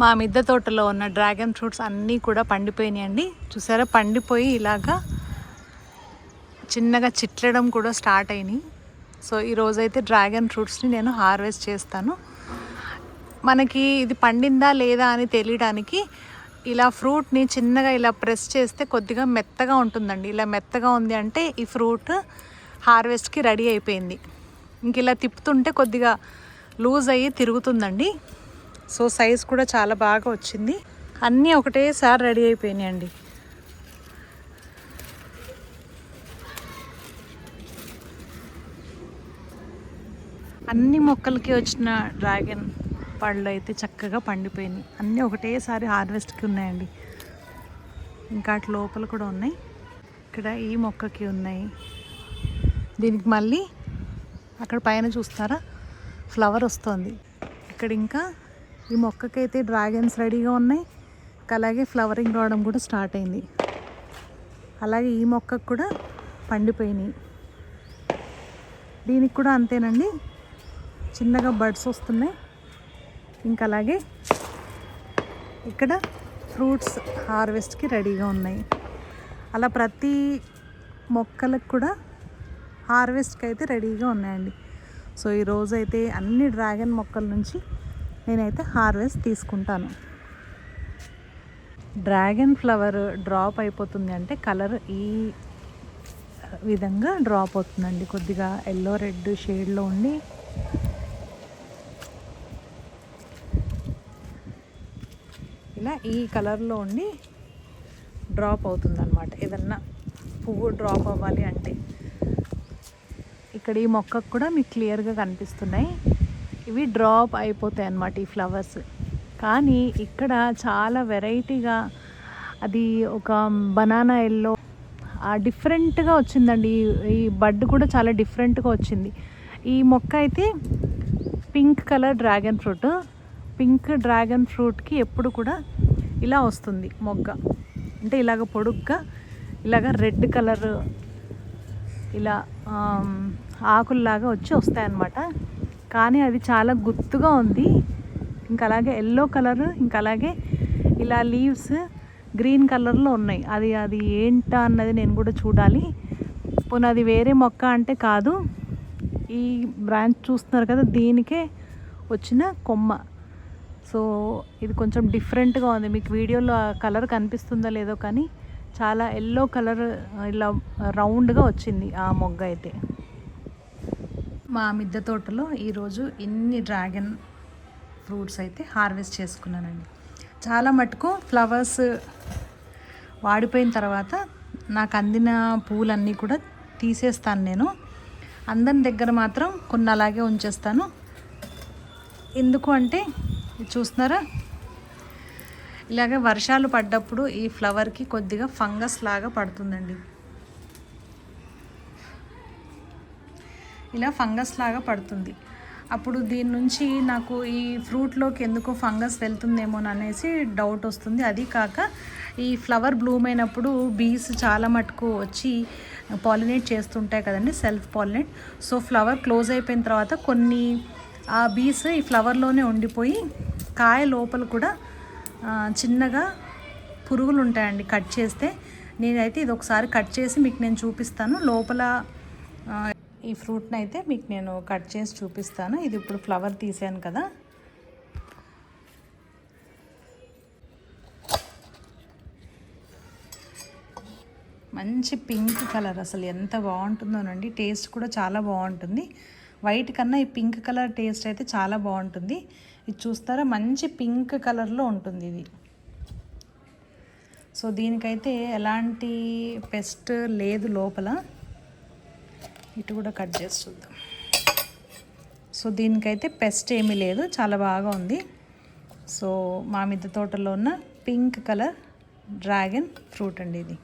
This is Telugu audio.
మా మిద్దె తోటలో ఉన్న డ్రాగన్ ఫ్రూట్స్ అన్నీ కూడా పండిపోయినాయండి. చూసారా? పండిపోయి ఇలాగా చిన్నగా చిట్లడం కూడా స్టార్ట్ అయినాయి. సో ఈరోజైతే డ్రాగన్ ఫ్రూట్స్ని నేను హార్వెస్ట్ చేస్తాను. మనకి ఇది పండిందా లేదా అని తెలియడానికి ఇలా ఫ్రూట్ని చిన్నగా ఇలా ప్రెస్ చేస్తే కొద్దిగా మెత్తగా ఉంటుందండి. ఇలా మెత్తగా ఉంది అంటే ఈ ఫ్రూట్ హార్వెస్ట్కి రెడీ అయిపోయింది. ఇంక ఇలా తిప్పుతుంటే కొద్దిగా లూజ్ అయ్యి తిరుగుతుందండి. సో సైజ్ కూడా చాలా బాగా వచ్చింది. అన్నీ ఒకటేసారి రెడీ అయిపోయినాయండి. అన్ని మొక్కలకి వచ్చిన డ్రాగన్ పళ్ళు అయితే చక్కగా పండిపోయినాయి అన్నీ ఒకటేసారి హార్వెస్ట్కి ఉన్నాయండి. ఇంకా అటు లోపల కూడా ఉన్నాయి. ఇక్కడ ఈ మొక్కకి ఉన్నాయి. దీనికి మళ్ళీ అక్కడ పైన చూస్తారా? ఫ్లవర్ వస్తుంది. ఇక్కడ ఇంకా ఈ మొక్కకైతే డ్రాగన్స్ రెడీగా ఉన్నాయి. అలాగే ఫ్లవరింగ్ రావడం కూడా స్టార్ట్ అయింది. అలాగే ఈ మొక్కకు కూడా పండిపోయినాయి. దీనికి కూడా అంతేనండి. చిన్నగా బడ్స్ వస్తున్నాయి. ఇంకా అలాగే ఇక్కడ ఫ్రూట్స్ హార్వెస్ట్కి రెడీగా ఉన్నాయి. అలా ప్రతి మొక్కలకు కూడా హార్వెస్ట్కి అయితే రెడీగా ఉన్నాయండి. సో ఈరోజు అయితే అన్ని డ్రాగన్ మొక్కల నుంచి నేనైతే హార్వెస్ట్ తీసుకుంటాను. డ్రాగన్ ఫ్లవర్ డ్రాప్ అయిపోతుంది అంటే కలర్ ఈ విధంగా డ్రాప్ అవుతుందండి. కొద్దిగా ఎల్లో రెడ్ షేడ్లో ఉండి ఇలా ఈ కలర్లో ఉండి డ్రాప్ అవుతుంది అనమాట ఏదన్నా పువ్వు డ్రాప్ అవ్వాలి అంటే. ఇక్కడ ఈ మొక్కకు కూడా మీకు క్లియర్గా కనిపిస్తున్నాయి. ఇవి డ్రాప్ అయిపోతాయి అన్నమాట ఈ ఫ్లవర్స్. కానీ ఇక్కడ చాలా వెరైటీగా అది ఒక బనానా ఎల్లో డిఫరెంట్గా వచ్చిందండి. ఈ- బడ్ కూడా చాలా డిఫరెంట్గా వచ్చింది. ఈ మొక్క అయితే pink colour dragon fruit. Pink dragon ఫ్రూట్కి ఎప్పుడు కూడా ఇలా వస్తుంది మొగ్గ. అంటే ఇలాగ పొడుగ్గా ఇలాగ రెడ్ కలర్ ఇలా ఆకుల్లాగా వచ్చి వస్తాయన్నమాట. కానీ అది చాలా గుర్తుగా ఉంది. ఇంకా అలాగే ఎల్లో కలర్ ఇంకా అలాగే ఇలా లీవ్స్ గ్రీన్ కలర్లో ఉన్నాయి. అది అది ఏంటా అన్నది నేను కూడా చూడాలి. పోనీ అది వేరే మొక్క అంటే కాదు. ఈ బ్రాంచ్ చూస్తున్నారు కదా దీనికే వచ్చిన కొమ్మ. సో ఇది కొంచెం డిఫరెంట్గా ఉంది. మీకు వీడియోలో ఆ కలర్ కనిపిస్తుందో లేదో కానీ చాలా ఎల్లో కలర్ ఇలా రౌండ్గా వచ్చింది ఆ మొగ్గ అయితే. మా మిద్దె తోటలో ఈరోజు ఇన్ని డ్రాగన్ ఫ్రూట్స్ అయితే హార్వెస్ట్ చేసుకున్నానండి. చాలా మటుకు ఫ్లవర్స్ వాడిపోయిన తర్వాత నాకు అందిన పూలన్నీ కూడా తీసేస్తాను నేను. అందరి దగ్గర మాత్రం కొన్ని అలాగే ఉంచేస్తాను. ఎందుకు అంటే చూస్తున్నారా? ఇలాగే వర్షాలు పడ్డప్పుడు ఈ ఫ్లవర్కి కొద్దిగా ఫంగస్ లాగా పడుతుందండి. ఇలా ఫంగస్ లాగా పడుతుంది. అప్పుడు దీని నుంచి నాకు ఈ ఫ్రూట్లోకి ఎందుకో ఫంగస్ వెళ్తుందేమో అనేసి డౌట్ వస్తుంది. అది కాక ఈ ఫ్లవర్ బ్లూమ్ అయినప్పుడు బీస్ చాలా మటుకు వచ్చి పాలినేట్ చేస్తుంటాయి కదండి self pollinate. So flower close అయిపోయిన తర్వాత కొన్ని ఆ బీస్ ఈ ఫ్లవర్లోనే ఉండిపోయి కాయ లోపల కూడా చిన్నగా పురుగులు ఉంటాయండి కట్ చేస్తే. నేనైతే ఇది ఒకసారి కట్ చేసి మీకు నేను చూపిస్తాను. లోపల ఈ ఫ్రూట్ని అయితే మీకు నేను కట్ చేసి చూపిస్తాను. ఇది ఇప్పుడు ఫ్లవర్ తీసాను కదా. మంచి పింక్ కలర్ అసలు ఎంత బాగుంటుందోనండి టేస్ట్ కూడా చాలా బాగుంటుంది. వైట్ కన్నా ఈ పింక్ కలర్ టేస్ట్ అయితే చాలా బాగుంటుంది. ఇది చూస్తారా? మంచి పింక్ కలర్లో ఉంటుంది ఇది. సో దీనికైతే ఎలాంటి పెస్ట్ లేదు లోపల. ఇటు కూడా కట్ చేసి చూద్దాం. సో దీనికైతే పెస్ట్ ఏమీ లేదు చాలా బాగా ఉంది. సో మా మిద్ద తోటలో ఉన్న పింక్ కలర్ డ్రాగన్ ఫ్రూట్ అండి ఇది.